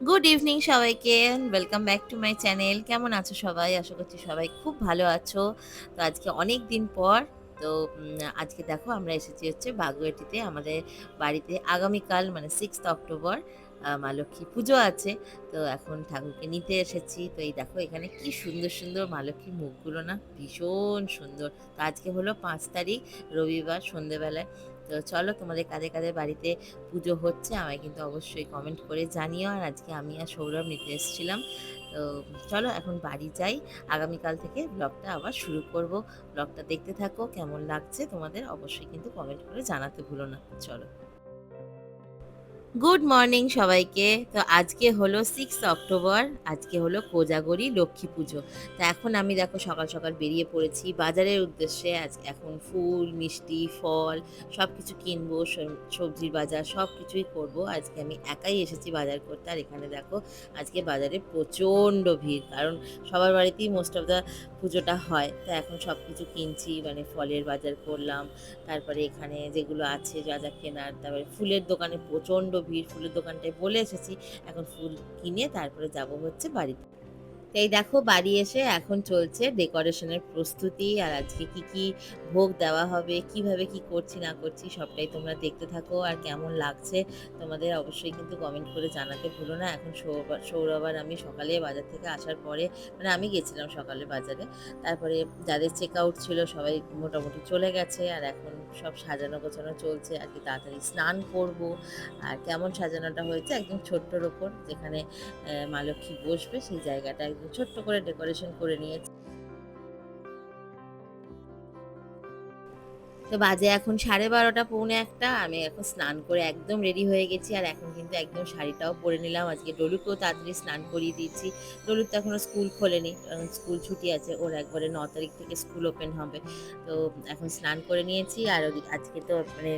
Good evening সবাইকে welcome back to my channel কেমন আছো সবাই? আশা করছি সবাই খুব ভালো আছো। তো আজকে অনেক দিন পর, তো আজকে দেখো আমরা এসেছি হচ্ছে বাগুয়াটিতে আমাদের বাড়িতে আগামীকাল মানে সিক্স অক্টোবর মা লক্ষ্মী পুজো আছে। তো এখন ঠাকুরকে নিতে এসেছি। তো এই দেখো এখানে কি সুন্দর সুন্দর মা লক্ষ্মীর মুখগুলো না ভীষণ সুন্দর। তো আজকে হলো পাঁচ তারিখ, রবিবার সন্ধেবেলায়। তো চলো তোমাদের কাদের কাদের বাড়িতে পুজো হচ্ছে আমায় কিন্তু অবশ্যই কমেন্ট করে জানিও। আর আজকে আমি আর সৌরভ নিতে এসেছিলাম। তো চলো এখন বাড়ি যাই। আগামীকাল থেকে ব্লগটা আবার শুরু করব। ব্লগটা দেখতে থাকো, কেমন লাগছে তোমাদের অবশ্যই কিন্তু কমেন্ট করে জানাতে ভুলো না। চলো। গুড মর্নিং সবাইকে। তো আজকে হলো সিক্স অক্টোবর আজকে হলো কোজাগরি লক্ষ্মী পুজো। তো এখন আমি দেখো সকাল সকাল বেরিয়ে পড়েছি, বাজারের উদ্দেশ্যে আজ এখন ফুল, মিষ্টি, ফল সব কিছু কিনবো সবজির বাজার সব কিছুই করব। আজকে আমি একাই এসেছি বাজার করতে আর এখানে দেখো আজকে বাজারে প্রচণ্ড ভিড়, কারণ সবার বাড়িতেই মোস্ট অফ দ্য পুজোটা হয়। তো এখন সব কিছু কিনছি মানে ফলের বাজার করলাম, তারপরে এখানে যেগুলো আছে যা যা কেনার, তারপরে ফুলের দোকানে প্রচণ্ড ভিড় ফুলের দোকানটায় বলে এসেছি। এখন ফুল কিনে তারপরে যাব হচ্ছে বাড়িতে। এই দেখো বাড়ি এসে এখন চলছে ডেকোরেশনের প্রস্তুতি আর আজকে কি কি ভোগ দেওয়া হবে, কীভাবে কি করছি না করছি সবটাই তোমরা দেখতে থাকো আর কেমন লাগছে তোমাদের অবশ্যই কিন্তু কমেন্ট করে জানাতে ভুলো না। এখন সৌরভ- আর আমি সকালে বাজার থেকে আসার পরে মানে আমি গেছিলাম সকালে বাজারে, তারপরে যাদের চেক আউট ছিল সবাই মোটামুটি চলে গেছে আর এখন সব সাজানো গোছানো চলছে আর কি তাড়াতাড়ি স্নান করব আর কেমন সাজানোটা হয়েছে একদম ছোট্টর ওপর যেখানে মা লক্ষ্মী বসবে সেই জায়গাটা একদম ছোট্ট করে ডেকোরেশন করে নিয়েছি। তো বাজে এখন সাড়ে বারোটা, পৌনে একটা। আমি এখন স্নান করে একদম রেডি হয়ে গেছি। আর এখন কিন্তু একদম শাড়িটাও পরে নিলাম। আজকে ডলুকেও তাড়াতাড়ি স্নান করিয়ে দিয়েছি। ডলুর তো এখনও স্কুল খোলেনি। কারণ স্কুল ছুটি আছে। ওর একবারে ন তারিখ থেকে স্কুল ওপেন হবে। তো এখন স্নান করে নিয়েছি। আর আজকে তো মানে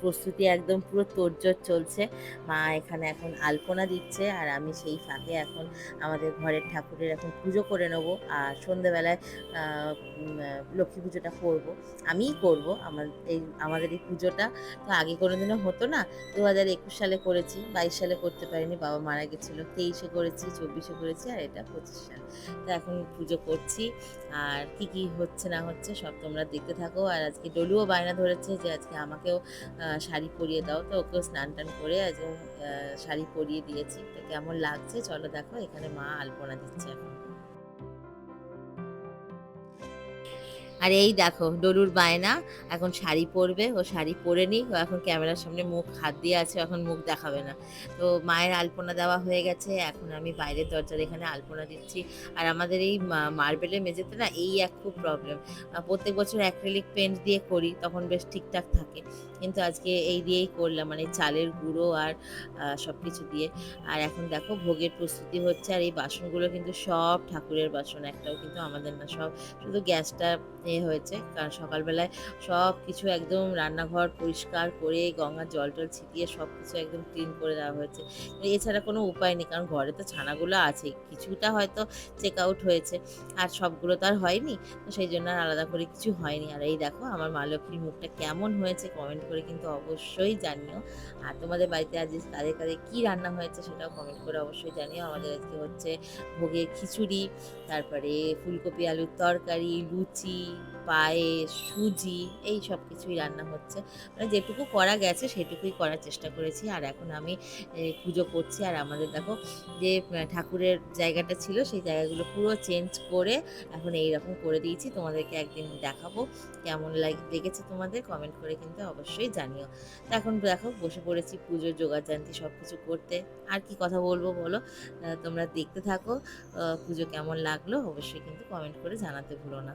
প্রস্তুতি একদম পুরো তোড়জোড় চলছে। মা এখানে এখন আলপনা দিচ্ছে আর আমি সেই ফাঁকে এখন আমাদের ঘরের ঠাকুরের এখন পুজো করে নেব আর আহ, লক্ষ্মী পুজোটা করব। আমিই করব আমার এই আমাদের এই পুজোটা। তো আগে কোনোদিনও হতো না দু হাজার একুশ সালে করেছি বাইশ সালে করতে পারিনি বাবা মারা গেছিল তেইশে করেছি চব্বিশে করেছি আর এটা পঁচিশ সাল। তো এখন পুজো করছি আর কি কি হচ্ছে না হচ্ছে সব তোমরা দেখতে থাকো। আর আজকে ডলুও বায়না ধরেছে যে আজকে আমাকেও শাড়ি পরিয়ে দাও তো, ওকেও স্নান টান করে আজ শাড়ি পরিয়ে দিয়েছি। তো কেমন লাগছে? চলো দেখো, এখানে মা আলপনা দিচ্ছে এখন। আর এই দেখো, ডলুর বায়না, এখন শাড়ি পরবে, ও শাড়ি পরে নি ও এখন ক্যামেরার সামনে মুখ, হাত দিয়ে আছে এখন মুখ দেখাবে না। তো মায়ের আলপনা দেওয়া হয়ে গেছে, এখন আমি বাইরের দরজার এখানে আলপনা দিচ্ছি। আর আমাদের এই মার্বেলের মেঝেতে না, এই এক খুব প্রবলেম প্রত্যেক বছর অ্যাক্রেলিক পেন্ট দিয়ে করি, তখন বেশ ঠিকঠাক থাকে। কিন্তু আজকে এই দিয়েই করলাম মানে চালের গুঁড়ো আর সব কিছু দিয়ে। আর এখন দেখো ভোগের প্রস্তুতি হচ্ছে আর এই বাসনগুলো কিন্তু সব ঠাকুরের বাসন, একটাও কিন্তু আমাদের না, সব শুধু গ্যাসটা এ হয়েছে। কারণ সকালবেলায় সব কিছু একদম রান্নাঘর পরিষ্কার করে গঙ্গার জল টল ছিটিয়ে সব কিছু একদম ক্লিন করে দেওয়া হয়েছে। এছাড়া কোনো উপায় নেই, কারণ ঘরে তো ছানাগুলো আছে কিছুটা হয়তো চেক আউট হয়েছে। আর সবগুলো তো আর হয়নি, তো সেই জন্য আর আলাদা করে কিছু হয়নি। আর এই দেখো আমার মা লক্ষ্মীর মুখটা কেমন হয়েছে, কমেন্ট করে কিন্তু অবশ্যই জানিও। আর তোমাদের বাড়িতে আজ কাদের কাদের কী রান্না হয়েছে সেটাও কমেন্ট করে অবশ্যই জানিও। আমাদের আজকে হচ্ছে ভোগে খিচুড়ি, তারপরে ফুলকপি আলুর তরকারি, লুচি পায়েস, সুজি, এই সব কিছুই রান্না হচ্ছে। মানে যেটুকু করা গেছে সেটুকুই করার চেষ্টা করেছি। আর এখন আমি পুজো করছি। আর আমাদের দেখো যে ঠাকুরের জায়গাটা ছিল, সেই জায়গাগুলো পুরো চেঞ্জ করে এখন এই রকম করে দিয়েছি। তোমাদেরকে একদিন দেখাবো কেমন লাগ, লেগেছে তোমাদের। কমেন্ট করে কিন্তু অবশ্যই জানিও। তো এখন দেখো, বসে পড়েছি পুজোর যোগাযান্তি সব কিছু করতে। আর কি কথা বলব বলো? তোমরা দেখতে থাকো। পুজো কেমন লাগল? অবশ্যই কিন্তু কমেন্ট করে জানাতে ভুলো না।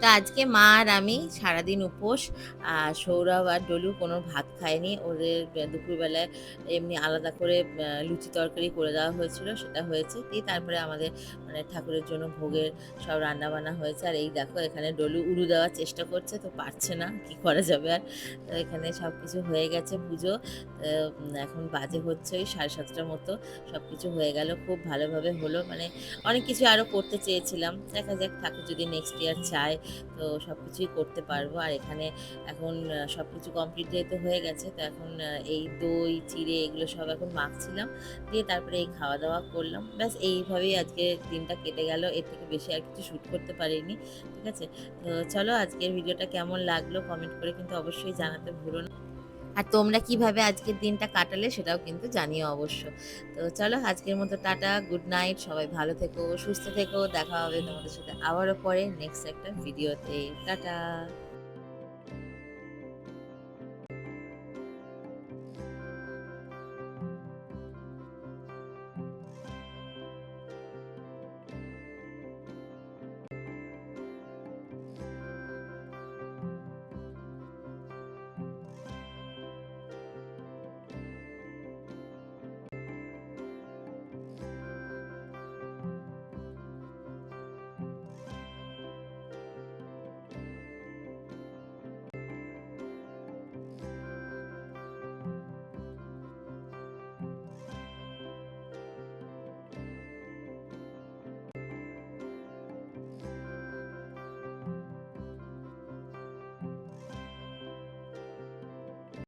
তো আজকে মা আর আমি সারাদিন উপোস, আর সৌরভ আর ডলু কোনো ভাত খায়নি। ওদের দুপুরবেলায় এমনি আলাদা করে লুচি তরকারি করে দেওয়া হয়েছিল, সেটা হয়েছে। দিয়ে তারপরে আমাদের মানে ঠাকুরের জন্য ভোগের সব রান্না বান্না হয়েছে। আর এই দেখো, এখানে ডলু উড়ু দেওয়ার চেষ্টা করছে, তো পারছে না, কি করা যাবে আর? তো এখানে সব কিছু হয়ে গেছে পুজো। এখন বাজে হচ্ছে ওই সাড়ে সাতটার মতো সব কিছু হয়ে গেল, খুব ভালোভাবে হলো। মানে অনেক কিছু আরও করতে চেয়েছিলাম। দেখা যাক, ঠাকুর যদি নেক্সট ইয়ার চায়, তো সব কিছুই করতে পারব। আর এখানে এখন সব কিছু কমপ্লিট যেহেতু হয়ে গেছে, তো এখন এই দই, চিড়ে, এগুলো সব এখন মাখছিলাম। দিয়ে তারপরে এই খাওয়া দাওয়া করলাম। ব্যাস, এইভাবেই আজকে দিনটা কেটে গেল, এর থেকে বেশি আর কিছু শ্যুট করতে পারিনি, ঠিক আছে? তো চলো আজকের ভিডিওটা কেমন লাগল কমেন্ট করে কিন্তু অবশ্যই জানাতে ভুলো না। আর তোমরা কীভাবে আজকের দিনটা কাটালে সেটাও কিন্তু জানিও অবশ্য। তো চলো আজকের মতো টাটা গুড নাইট সবাই ভালো থেকো, সুস্থ থেকো, দেখা হবে তোমাদের সাথে আবারও পরে নেক্সট একটা ভিডিওতে। টাটা!